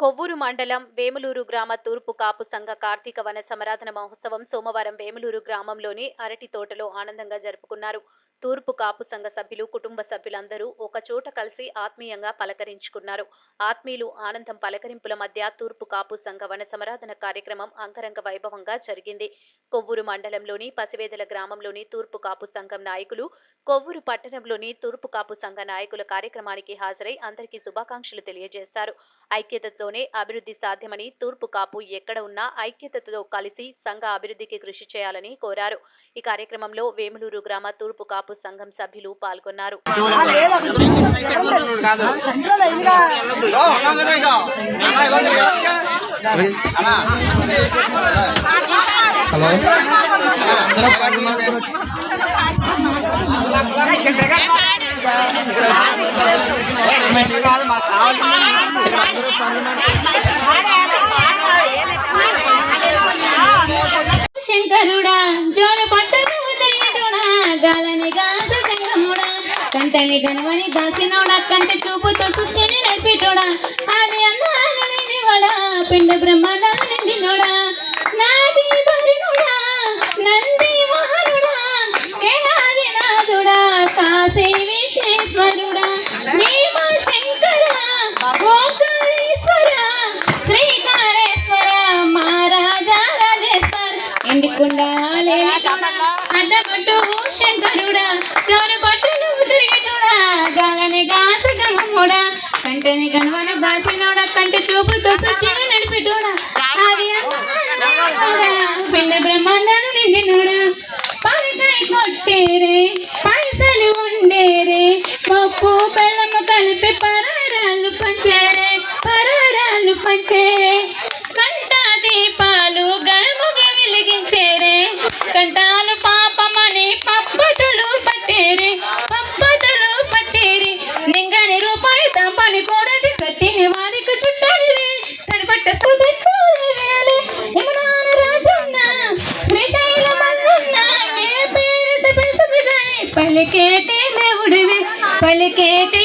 కొవ్వూరు మండలం వేములూరు గ్రామ తూర్పు కాపు సంఘ కార్తీక వన సమరాధన మహోత్సవం సోమవారం వేములూరు గ్రామంలోని అరటి తోటలో ఆనందంగా జరుపుకున్నారు. తూర్పు కాపు సంఘ సభ్యులు కుటుంబ సభ్యులందరూ ఒకచోట కలిసి ఆత్మీయంగా పలకరించుకున్నారు. ఆత్మీయులు ఆనందం పలకరింపుల మధ్య తూర్పు కాపు సంఘ వన సమరాధన కార్యక్రమం అంగరంగ వైభవంగా జరిగింది. కొవ్వూరు మండలంలోని పసివేదల గ్రామంలోని తూర్పు కాపు సంఘం నాయకులు కొవ్వూరు పట్టణంలోని తూర్పు కాపు సంఘ నాయకుల కార్యక్రమానికి హాజరై అందరికీ శుభాకాంక్షలు తెలియజేశారు. ఐక్యతతోనే అభివృద్ధి సాధ్యమని తూర్పు కాపు ఎక్కడ ఉన్నా ఐక్యతతో కలిసి సంఘ అభివృద్ధికి కృషి చేయాలని కోరారు. ఈ కార్యక్రమంలో వేములూరు గ్రామ తూర్పు కాపు సంఘం సభ్యులు పాల్గొన్నారు. శంకరుడా జోరు పట్టను ఉదయుడా గాలని గాస సంగముడా కంటని కనుమని దాసినోడా కంటి చూపుతో కృషిని నడిపిటోడా అది అన్నాను నిండివడా పిండ బ్రహ్మాండాలు నిండినోడా. అడ్డగొట్టు శంకరుడా చోరు కొట్టును తిరిగిటోడా గాలని గాసగమ్ముడా కంటని కనువన బాసినోడా కంటి చూపుతో కంటాలు పాపమని పప్పటలు పట్టేరి పప్పటలు పట్టేరి. నింగని రూపాయి తంపని కూడది కట్టిని వారికి చుట్టాలి తడబట్ట పలికేటి దేవుడివి పలికేటి